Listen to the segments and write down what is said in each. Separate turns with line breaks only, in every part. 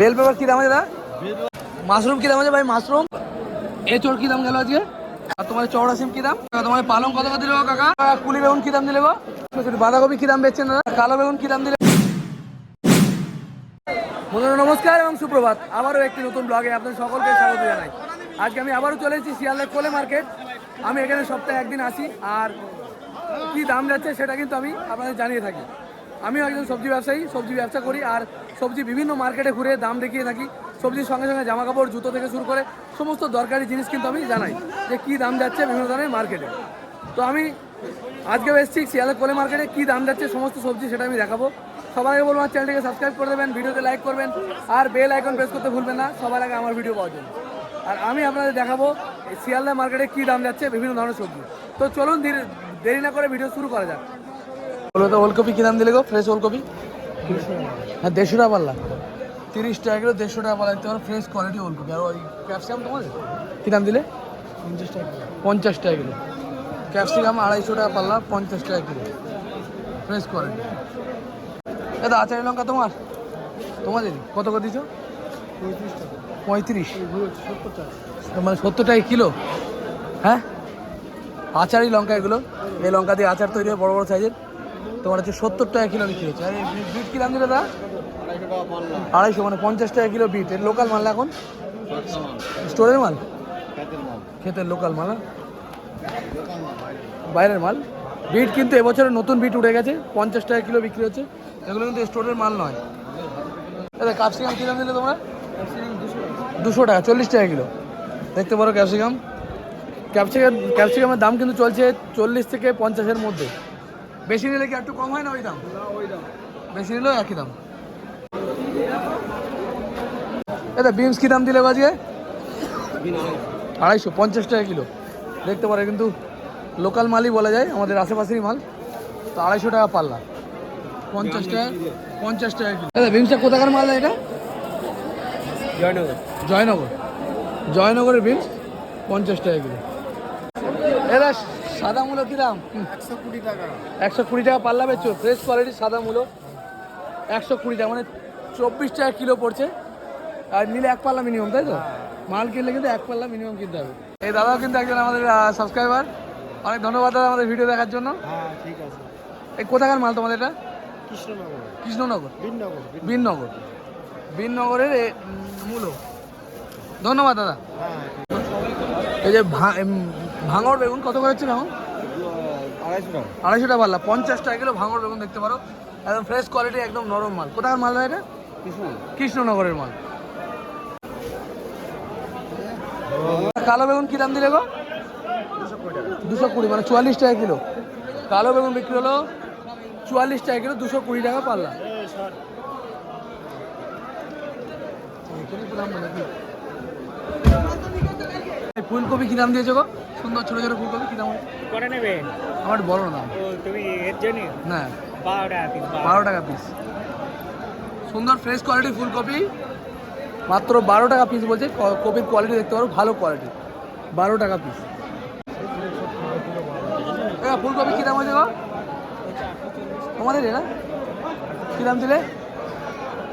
Bell paper কি দাম আছে দাদা? মাশরুম কি দাম আছে ভাই, মাশরুম? এচোর কি দাম গেল আজকে? আর তোমার চওড়া সিম কি দাম? তোমার পালং কত দিলে কাকা? কুলি বেগুন কি দাম দিলে বাঁধাকপি কি দাম বেচছেন দাদা? কালো বেগুন কি দাম দিলে? বন্ধুরা, নমস্কার এবং সুপ্রভাত। আবারও একটি নতুন ব্লগে আপনাদের সকলকে স্বাগত জানাই। আজকে আমি আবারও চলে এসেছি শিয়ালদা কোলে মার্কেট। আমি এখানে সপ্তাহে একদিন আসি, আর কি দাম যাচ্ছে সেটা কিন্তু আমি আপনাদের জানিয়ে থাকি। আমিও একজন সবজি ব্যবসায়ী, সবজি ব্যবসা করি আর সবজি বিভিন্ন মার্কেটে ঘুরে দাম দেখিয়ে থাকি। সবজির সঙ্গে সঙ্গে জামা কাপড় জুতো থেকে শুরু করে সমস্ত দরকারি জিনিস কিন্তু আমি জানাই যে কি দাম যাচ্ছে বিভিন্ন ধরনের মার্কেটে। তো আমি আজকেও এসেছি শিয়ালদা কোলে মার্কেটে, কি দাম যাচ্ছে সমস্ত সবজি সেটা আমি দেখাবো। সবার আগে বলব আমার চ্যানেলটিকে সাবস্ক্রাইব করে দেবেন, ভিডিওতে লাইক করবেন, আর বেল আইকন প্রেস করতে ভুলবেন না, সবার আগে আমার ভিডিও পাওয়ার জন্য। আর আমি আপনাদের দেখাবো শিয়ালদা মার্কেটে কি দাম যাচ্ছে বিভিন্ন ধরনের সবজি। তো চলুন দেরি না করে ভিডিও শুরু করা যাক। বলো তো ওলকপি কি দাম দিলে গো? ফ্রেশ ওলকপি? হ্যাঁ দেড়শো টাকা পাল্লা। তিরিশ টাকা কিলো দেড়শো টাকা পাল্লা। দিতে পারো ফ্রেশ কোয়ালিটি ওলকপি। আর ওই ক্যাপসিকাম তোমাদের? কী দাম দিলে? পঞ্চাশ টাকা পঞ্চাশ টাকা কিলো। ক্যাপসিকাম আড়াইশো টাকা পাল্লা পঞ্চাশ টাকা কিলো। ফ্রেশ কোয়ালিটি দাদা আচারি লঙ্কা তোমার? তোমাদের? কত করে দিছো? পঁয়ত্রিশ মানে সত্তর টাকা কিলো? হ্যাঁ? আচারই লঙ্কা এগুলো। এই লঙ্কা দিয়ে আচার তৈরি হয় বড় বড় সাইজের তোমার হচ্ছে সত্তর টাকা কিলো বিক্রি হচ্ছে। আর, বিট- কি দিলে দাদা? আড়াইশো মানে পঞ্চাশ টাকা কিলো বিট। এর লোকাল মাল এখন? স্টোরের মাল? ক্ষেতের লোকাল মাল বাইরের মাল। বিট কিন্তু এবছরে নতুন বিট উঠে গেছে। পঞ্চাশ টাকা কিলো বিক্রি হচ্ছে। এগুলো কিন্তু স্টোরের মাল নয়। দাদা, ক্যাপসিকাম কী দিলে তোমরা? দুশো টাকা, চল্লিশ টাকা কিলো। দেখতে পারো ক্যাপসিকাম। ক্যাপসিকাম ক্যাপসিকামের দাম কিন্তু চলছে চল্লিশ থেকে পঞ্চাশের মধ্যে। বেশি নিলে কি একটু কম হয় না ওই দাম? বেশি নিলেও একই দাম। এটা বিমস কী দাম দিলে আজকে? আড়াইশো পঞ্চাশ টাকা কিলো। দেখতে পারে কিন্তু লোকাল মালই বলা যায় আমাদের আশেপাশেরই মাল। তো আড়াইশো টাকা পাল্লা। পঞ্চাশ টাকা পঞ্চাশ টাকা কিলো। দাদা বিমসটা কোথাকার মাল এটা?
জয়নগর।
জয়নগর। জয়নগরের বিমস পঞ্চাশ টাকা কিলো। এরা সাদা মূলো কী দাম
একশো কুড়ি টাকা
একশো কুড়ি টাকা পাল্লা বেচছো ফ্রেশ কোয়ালিটির সাদা মূলো। একশো কুড়ি টাকা মানে চব্বিশ টাকা কিলো পড়ছে। আর নিলে এক পাল্লা মিনিমাম তাই তো? মাল কিনলে কিন্তু এক পাল্লা মিনিমাম কিনতে হবে। এই দাদাও কিন্তু একজন আমাদের সাবস্ক্রাইবার অনেক ধন্যবাদ দাদা আমাদের ভিডিও দেখার জন্য।
হ্যাঁ ঠিক আছে।
এই কোথাকার মাল তোমাদের এটা?
কৃষ্ণনগর।
কৃষ্ণনগর?
বিননগর
বিননগর। বিননগরের মূলো। ধন্যবাদ দাদা।
হ্যাঁ।
এই যে ভা- এম, ভাঙড় বেগুন কত করে হচ্ছে
আড়াইশো টাকা।
আড়াইশো টাকা পাল্লা পঞ্চাশ টাকা কিলো ভাঙড় বেগুন দেখতে পারো। একদম ফ্রেশ কোয়ালিটি একদম নরম মাল। কোথাকার মাল এটা?
কৃষ্ণনগর
কৃষ্ণনগরের মাল। কালো বেগুন কি দাম দিলে গো? দুশো কুড়ি মানে চুয়াল্লিশ টাকা কিলো। কালো বেগুন বিক্রি হলো চুয়াল্লিশ টাকা কিলো দুশো কুড়ি টাকা পাল্লা। ফুলকপি কি দাম দিয়েছ গো? সুন্দর ছোট ছোট ফুলকপি কি দাম
করে নেবে?
আমার বড় দাম
তুমি এর জন্য?
না।
বারো টাকা পিস
বারো টাকা পিস সুন্দর ফ্রেশ কোয়ালিটি ফুলকপি। মাত্র বারো টাকা পিস বলছে। কপির কোয়ালিটি দেখতে পারো ভালো কোয়ালিটি বারো টাকা পিস ফুলকপি কী দাম আছে গো? তোমাদের এটা কী দাম দিলে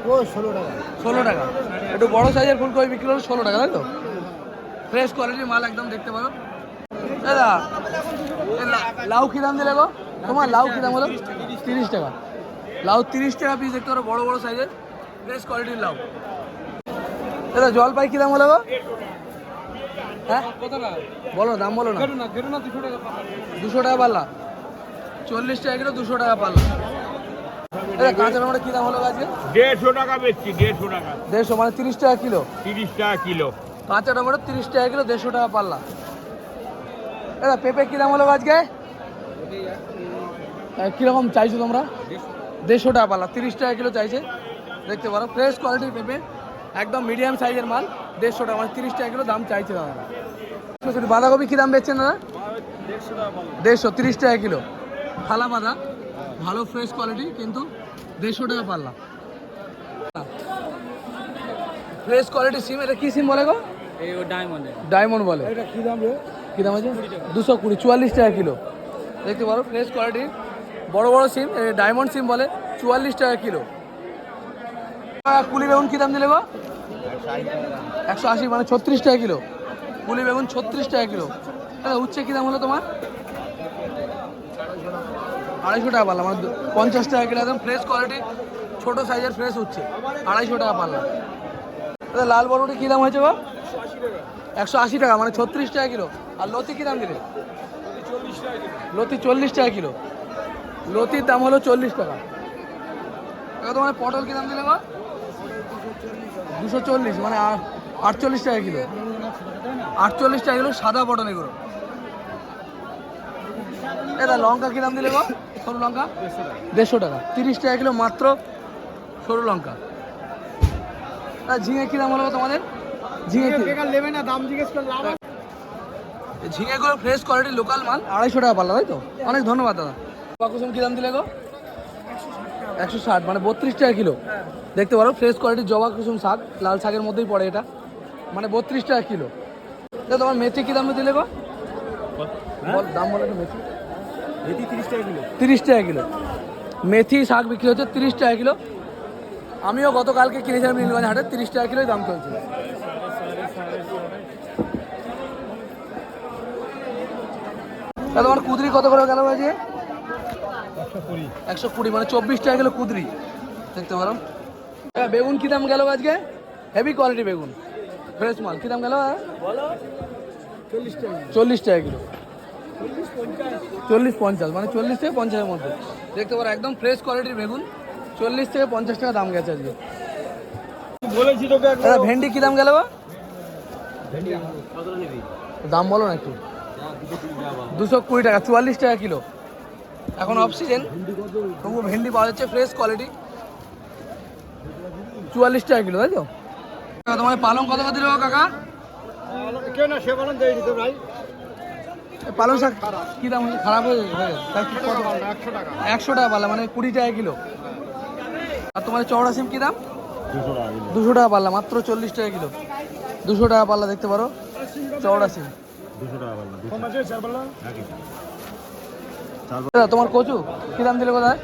ও ষোলো টাকা।
ষোলো টাকা। একটু বড় সাইজের ফুলকপি বিক্রি হলো ষোলো টাকা তাই তো? ফ্রেশ কোয়ালিটির মাল একদম দেখতে পারো। দাদা লাউ কী দাম দিলে গো? তোমার লাউ কী দাম হলো? তিরিশ টাকা। লাউ তিরিশ টাকা পিস দেখতে পারো বড় বড় সাইজের ফ্রেশ কোয়ালিটির লাউ। দাদা জলপাই কী দাম হলো গো? হ্যাঁ? বলো দাম বলো না। দুশো টাকা পাল্লা। চল্লিশ টাকা কিলো দুশো টাকা পাল্লা। কাঁচা কী দাম হলো গো আজকে?
দেড়শো টাকা বেচছি দেড়শো টাকা।
দেড়শো মানে তিরিশ টাকা কিলো।
তিরিশ টাকা কিলো।
কাঁচা টমেটো তিরিশ টাকা কিলো, দেড়শো টাকা পাল্লা। দাদা পেঁপে কিরাম হলো আজকে? কীরকম চাইছো তোমরা? দেড়শো টাকা পাল্লা, তিরিশ টাকা কিলো চাইছে। দেখতে পারো ফ্রেশ কোয়ালিটির পেঁপে, একদম মিডিয়াম সাইজের মাল, দেড়শো টাকা মানে তিরিশ টাকা কিলো দাম চাইছে দাদা। বাঁধাকপি কী দাম বেচছেন দাদা? দেড়শো, তিরিশ টাকা কিলো। থালা বাঁধা, ভালো ফ্রেশ কোয়ালিটি কিন্তু দেড়শো টাকা পাল্লা। ফ্রেশ কোয়ালিটি সিম এটা কী সিম বলে গো?
ডায়মন্ডে
ডায়মন্ড বলে।
এটা কি দাম রে?
কী দাম আছে? দুশো কুড়ি চুয়াল্লিশ টাকা কিলো। দেখতে পারো ফ্রেশ কোয়ালিটি বড় বড় সিম ডায়মন্ড সিম বলে চুয়াল্লিশ টাকা কিলো। কুলি বেগুন কী দাম দিলে গো? একশো আশি মানে ছত্রিশ টাকা কিলো। কুলি বেগুন ছত্রিশ টাকা কিলো। দাদা উচ্ছে কী দাম হলো তোমার? আড়াইশো টাকা পাল্লা মানে পঞ্চাশ টাকা কিলো একদম ফ্রেশ কোয়ালিটি ছোটো সাইজের ফ্রেশ উচ্ছে। আড়াইশো টাকা পাল্লা। দাদা লাল বরবটি কী দাম হয়েছে গো? একশো আশি টাকা মানে ছত্রিশ টাকা কিলো। আর লতি কী দাম দিলে লতি চল্লিশ টাকা কিলো। লতির দাম হলো চল্লিশ টাকা। তোমার পটল কী দাম দিলে গো দুশো চল্লিশ মানে আটচল্লিশ টাকা কিলো। আটচল্লিশ টাকা কিলো সাদা পটল এগুলো এটা লঙ্কা কী দাম দিলে গো সরু লঙ্কা? দেড়শো টাকা। তিরিশ টাকা কিলো মাত্র সরু লঙ্কা। ঝিঙে কী দাম হলো তোমাদের?
বেকার নেবে না দাম জিজ্ঞেস করলে লাভ
ঝিঙেগুলো ফ্রেশ কোয়ালিটির লোকাল মাল। আড়াইশো টাকা পাল্লা তাই তো? অনেক ধন্যবাদ দাদা। কী দাম দিলে গো? একশো ষাট। মানে বত্রিশ টাকা কিলো। দেখতে পারো ফ্রেশ কোয়ালিটির জবা কুসুম শাক লাল শাকের মধ্যেই পড়ে এটা। মানে বত্রিশ টাকা কিলো। তোমার মেথি কী দামে দিলে গো? বল দাম বলো একটু মেথি
তিরিশ টাকা কিলো।
তিরিশ টাকা কিলো। মেথি শাক বিক্রি হচ্ছে তিরিশ টাকা কিলো। আমিও গতকালকে কিনেছিলাম নীলগঞ্জ হাটে তিরিশ টাকা কিলোই দাম চলছে। তা তোমার কুদরি কত করে গেল বাজে
একশো কুড়ি
মানে চব্বিশ টাকা কিলো কুদরি। দেখতে পারো। হ্যাঁ বেগুন কী দাম গেল আজকে? হেভি কোয়ালিটি বেগুন। ফ্রেশ মাল। কী দাম গেল?
চল্লিশ টাকা
চল্লিশ টাকা কিলো। চল্লিশ পঞ্চাশ মানে চল্লিশ থেকে পঞ্চাশের মধ্যে। দেখতে পারো একদম ফ্রেশ কোয়ালিটির বেগুন। চল্লিশ থেকে পঞ্চাশ টাকা দাম গেছে আজকে।
বলেছি তোকে
ভেন্ডি কী দাম গেল বা দাম বলো না একটু। দুশো কুড়ি টাকা চুয়াল্লিশ টাকা কিলো। এখন অফ সিজন তবু ভেন্ডি পাওয়া যাচ্ছে ফ্রেশ কোয়ালিটি চুয়াল্লিশ টাকা কিলো তাই তো? তোমার পালং কত করে দিল কাকা?
কেউ না সে বলেন দেয়নি তো ভাই।
পালং শাক কী দাম হয়েছে? খারাপ হয়ে কত
একশো টাকা
একশো টাকা পাল্লা মানে কুড়ি টাকা কিলো। আর তোমার চওড়া সিম কী দাম?
দুশো টাকা কিলো।
দুশো টাকা পাল্লা মাত্র চল্লিশ টাকা কিলো। দুশো টাকা পাল্লা দেখতে পারো। চওড়া সিম।
দুশো টাকা চার
দাদা তোমার কচু? কী দাম দিলে কোথায়?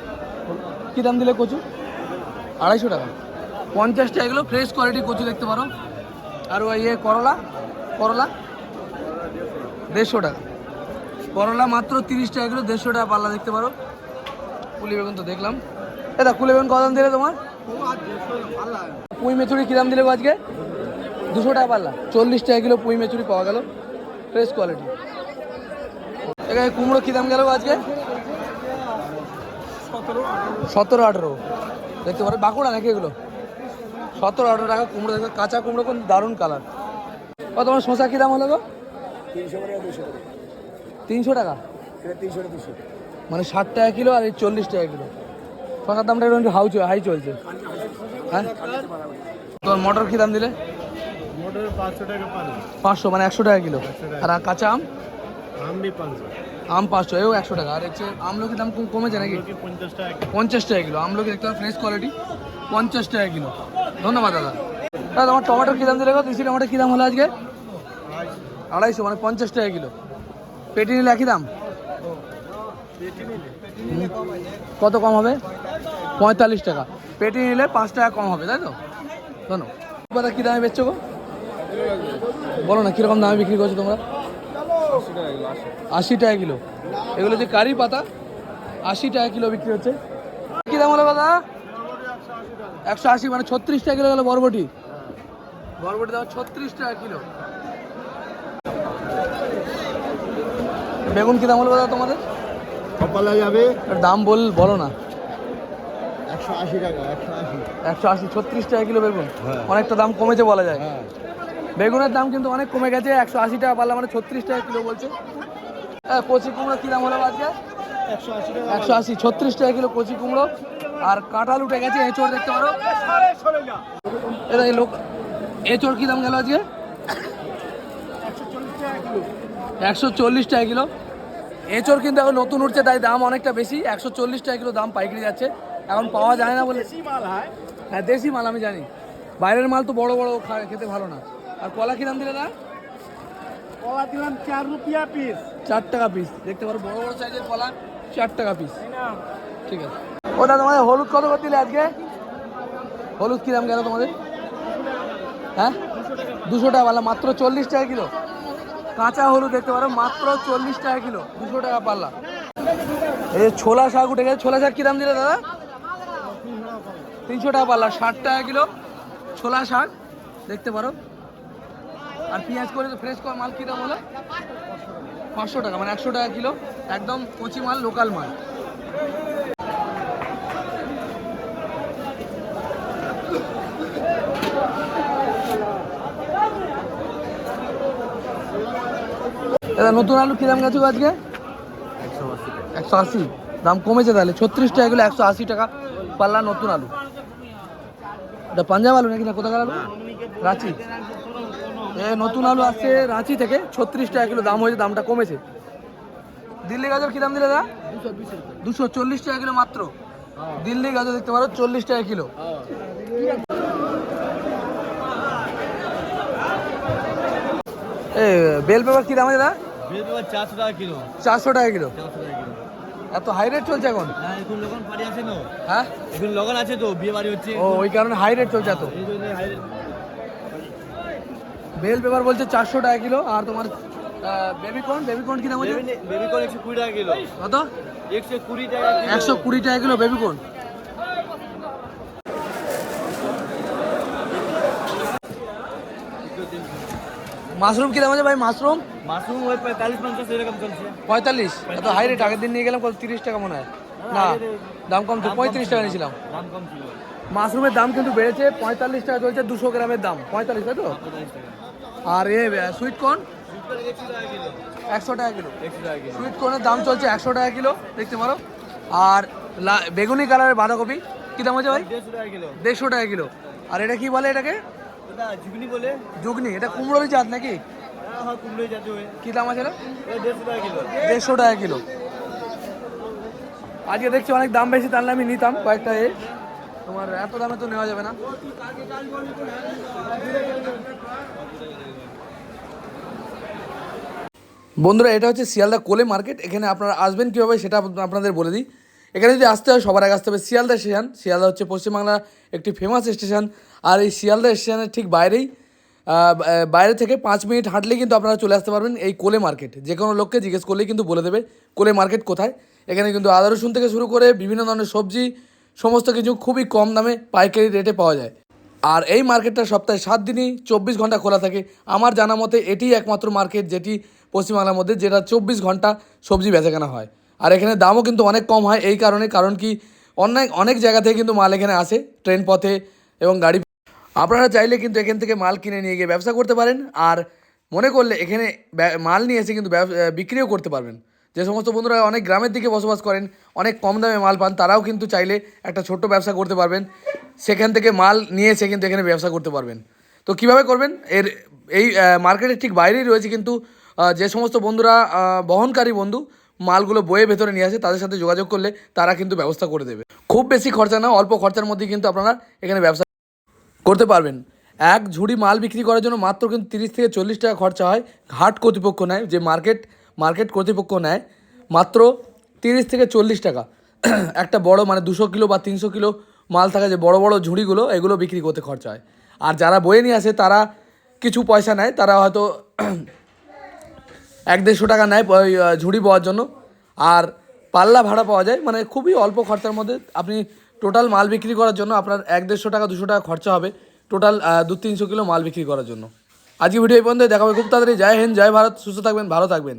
কী দাম দিলে কচু? আড়াইশো টাকা। পঞ্চাশ টাকা এগুলো ফ্রেশ কোয়ালিটি কচু দেখতে পারো। আর ওই ইয়ে করলা করলা দেড়শো টাকা। করলা মাত্র তিরিশ টাকা কিলো দেড়শো টাকা পাল্লা দেখতে পারো। কুলি বেগুন তো দেখলাম। দাদা কুলি বেগুন কত দাম দিলে তোমার? পুঁই মেচুরি কী দাম দিলে আজকে? দুশো টাকা পাল্লা। চল্লিশ টাকা কিলো পুঁই মেচুরি পাওয়া গেল। Fresh quality. এখানে কুমড়ো কী দাম গেল আজকে? সতেরো আঠেরো। দেখতে পারো, বাঁকুড়া নাকি এগুলো? সতেরো আঠেরো টাকা কুমড়ো, দেখো, কাঁচা কুমড়ো কোন দারুণ কালার। ও তোমার শশা কী দাম হলো গো?
তিনশো
টাকা। মানে ষাট টাকা কিলো আর এই চল্লিশ টাকা কিলো। শশার দামটা একটু হাউ হাই চলছে। হ্যাঁ? তোমার মটর কী দাম দিলে?
পাঁচশো
মানে একশো টাকা কিলো। আর কাঁচা আম?
আম পাঁচশো।
এও একশো টাকা। আর হচ্ছে আমলকির দাম কম- কমেছে নাকি?
পঞ্চাশ টাকা
কিলো। আমলকি দেখতে পাবেন ফ্রেশ কোয়ালিটি পঞ্চাশ টাকা কিলো। ধন্যবাদ দাদা। দাদা তোমার টমেটোর কী দাম দিলে দেশি টমেটো কী দাম হলো আজকে? আড়াইশো মানে পঞ্চাশ টাকা কিলো। পেটি নিলে একই দাম। কত কম হবে? পঁয়তাল্লিশ টাকা। পেটি নিলে পাঁচ টাকা কম হবে তাই তো? ধন্যবাদ। কী দামে বেচছো গো? বলো না কীরকম দামে বিক্রি করছ তোমরা? আশি টাকা কিলো। এগুলো যে কারি পাতা আশি টাকা কিলো বিক্রি হচ্ছে। কি দাম হলো দাদা? একশো আশি মানে ছত্রিশ টাকা কিলো গেলো বরবটি। বরবটি দাম ছত্রিশ টাকা কিলো। বেগুন কি দাম হলো দাদা তোমাদের?
কপালা যাবে।
দাম বল বলো না।
একশো আশি টাকা একশো আশি।
একশো আশি ছত্রিশ টাকা কিলো বেগুন।
হ্যাঁ।
অনেকটা দাম কমেছে বলা যায়।
হ্যাঁ।
বেগুনের দাম কিন্তু অনেক কমে গেছে একশো আশি টাকা পারলে মানে ছত্রিশ টাকা কিলো বলছে। কচি কুমড়ো কী দাম হলো আজকে?
একশো আশি
একশো আশি ছত্রিশ টাকা কিলো কচি কুমড়ো। আর কাঁঠাল উঠে গেছে এঁচড় দেখতে পারো। এটা এই লোক এঁচড় কী দাম গেল আজকে? একশো চল্লিশ টাকা কিলো। এঁচড় কিন্তু এখন নতুন উঠছে তাই দাম অনেকটা বেশি। একশো চল্লিশ টাকা কিলো দাম পাইকারি যাচ্ছে। এখন পাওয়া যায় না বলে
মাল হ্যাঁ।
দেশি মাল আমি জানি। বাইরের মাল তো বড় বড় খেতে ভালো না। আর কলা কী দাম দিলে না
কলা দিলাম চার রুপিয়া পিস
চার টাকা পিস দেখতে পারো বড় বড় সাইজের কলা চার টাকা পিস ঠিক আছে। ওটা তোমাদের হলুদ কত করে দিলে আজকে? হলুদ কী দাম গেল তোমাদের? হ্যাঁ? দুশো টাকা পাল্লা মাত্র চল্লিশ টাকা কিলো। কাঁচা হলুদ দেখতে পারো মাত্র চল্লিশ টাকা কিলো। দুশো টাকা পাল্লা এই যে ছোলা শাক উঠে গেছে ছোলা শাক কী দাম দিলে দাদা? তিনশো টাকা পাল্লা ষাট টাকা কিলো। ছোলা শাক দেখতে পারো। আর পেঁয়াজ করে ফ্রেশ করা মাল কী দাম হলো? পাঁচশো টাকা মানে একশো টাকা কিলো, একদম কচি মাল লোকাল মাল। নতুন আলু কী দাম গেছে আজকে? একশো আশি। দাম কমেছে তাহলে, ছত্রিশ টাকা কিলো, একশো আশি টাকা পাল্লা নতুন আলু। এটা পাঞ্জাব আলু নাকি না কোথাকার আলু? রাঁচি। নতুন আলু আসছে রাঁচি থেকে ছত্রিশ টাকা কিলো দাম হয়েছে দামটা কমেছে। দিল্লি গাজর কী দাম দিলে দাদা? দুশো চল্লিশ টাকা কিলো মাত্র। দিল্লি গাজর দেখতে পারো চল্লিশ টাকা কিলো। এ বেল পেপার কী দাম আছে দাদা?
চারশো টাকা কিলো।
চারশো টাকা কিলো। এত হাই রেট চলছে এখন?
হ্যাঁ এখন লগন আছে
হ্যাঁ?
এখন লগন আছে তো বিয়ে বাড়ি হচ্ছে।
ও ওই কারণে হাই রেট চলছে এত। বেল পেপার বলছে চারশো টাকা কিলো আর তোমার বেবি কর্ন বেবি কি দাম বলছে?
বেবি কর্ন একশো কুড়ি টাকা কিলো।
কত?
একশো কুড়ি টাকা
একশো কুড়ি টাকা কিলো বেবি কর্ন মাশরুম কি দাম আছে ভাই মাশরুম?
মাশরুম ওই পঁয়তাল্লিশ পঞ্চাশ এরকম চলছে।
পঁয়তাল্লিশ? এত হাই রেট আগের দিন নিয়ে গেলাম কত তিরিশ টাকা মনে হয়। না দাম কম তো পঁয়ত্রিশ টাকা নিয়েছিলাম।
দাম কম ছিল।
মাশরুমের দাম কিন্তু বেড়েছে পঁয়তাল্লিশ টাকা চলছে দুশো গ্রামের দাম। পঁয়তাল্লিশ তাই তো? আর এ সুইট কর্ন
একশো টাকা কিলো।
সুইট কর্নের দাম চলছে একশো টাকা কিলো দেখতে পারো। আর বেগুনি কালারের বাঁধাকপি কী দাম আছে ভাই?
দেড়শো টাকা কিলো।
আর এটা কি বলে এটাকে?
বলে।
জুগনি এটা কুমড়োর জাত নাকি?
হ্যাঁ হ্যাঁ
কি দাম আছে
দেড়শো টাকা কিলো।
আজকে দেখছি অনেক দাম বেশি তাহলে আমি নিতাম কয়েকটা এ। তোমার এত দামে তো নেওয়া যাবে না। বন্ধুরা, এটা হচ্ছে শিয়ালদা কোলে মার্কেট। এখানে আপনারা আসবেন কীভাবে সেটা আপনাদের বলে দিই। এখানে যদি আসতে হয়, সবার আগে আসতে হবে শিয়ালদা স্টেশন। শিয়ালদা হচ্ছে পশ্চিমবাংলার একটি ফেমাস স্টেশন। আর এই শিয়ালদা স্টেশনের ঠিক বাইরেই বাইরে থেকে পাঁচ মিনিট হাঁটলেই কিন্তু আপনারা চলে আসতে পারবেন এই কোলে মার্কেট। যে কোনো লোককে জিজ্ঞেস করলেই কিন্তু বলে দেবে কোলে মার্কেট কোথায়। এখানে কিন্তু আদা রসুন থেকে শুরু করে বিভিন্ন ধরনের সবজি সমস্ত কিছু খুবই কম দামে পাইকারি রেটে পাওয়া যায়। আর এই মার্কেটটা সপ্তাহে সাত দিনই চব্বিশ ঘণ্টা খোলা থাকে। আমার জানা মতে এটিই একমাত্র মার্কেট যেটি পশ্চিমবাংলার মধ্যে যেটা চব্বিশ ঘণ্টা সবজি বেচাকেনা হয়। আর এখানে দামও কিন্তু অনেক কম হয় এই কারণে, কারণ কি অনেক অনেক জায়গা থেকে কিন্তু মাল এখানে আসে, ট্রেন পথে এবং গাড়ি। আপনারা চাইলে কিন্তু এখান থেকে মাল কিনে নিয়ে গিয়ে ব্যবসা করতে পারেন। আর মনে করলে এখানে মাল নিয়ে এসে কিন্তু বিক্রিও করতে পারবেন। যে সমস্ত বন্ধুরা অনেক গ্রামের দিকে বসবাস করেন, অনেক কম দামে মাল পান, তারাও কিন্তু চাইলে একটা ছোট্ট ব্যবসা করতে পারবেন। সেখান থেকে মাল নিয়ে এসে কিন্তু এখানে ব্যবসা করতে পারবেন। তো কীভাবে করবেন? এর, এই মার্কেটের ঠিক বাইরেই রয়েছে কিন্তু যে সমস্ত বন্ধুরা বহনকারী বন্ধু, মালগুলো বয়ে ভেতরে নিয়ে আসে, তাদের সাথে যোগাযোগ করলে তারা কিন্তু ব্যবস্থা করে দেবে। খুব বেশি খরচা না, অল্প খরচার মধ্যেই কিন্তু আপনারা এখানে ব্যবসা করতে পারবেন। এক ঝুড়ি মাল বিক্রি করার জন্য মাত্র কিন্তু তিরিশ থেকে চল্লিশ টাকা খরচা হয়। হাট কর্তৃপক্ষ নেয় যে মার্কেট কর্তৃপক্ষ নেয় মাত্র তিরিশ থেকে চল্লিশ টাকা। একটা বড় মানে দুশো কিলো বা তিনশো কিলো মাল থাকা যে বড় বড় ঝুড়িগুলো, এগুলো বিক্রি করতে খরচা হয়। আর যারা বয়ে নিয়ে আসে, তারা কিছু পয়সা নেয়, তারা হয়তো এক দেড়শো টাকা নেয় ঝুড়ি পাওয়ার জন্য। আর পাল্লা ভাড়া পাওয়া যায় মানে খুবই অল্প খরচার মধ্যে। আপনি টোটাল মাল বিক্রি করার জন্য আপনার এক দেড়শো টাকা, দুশো টাকা খরচা হবে টোটাল দু তিনশো কিলো মাল বিক্রি করার জন্য। আজকে ভিডিও এই পর্যন্ত দেখাবে খুব তাড়াতাড়ি। জয় হিন্দ, জয় ভারত, সুস্থ থাকবেন, ভালো থাকবেন।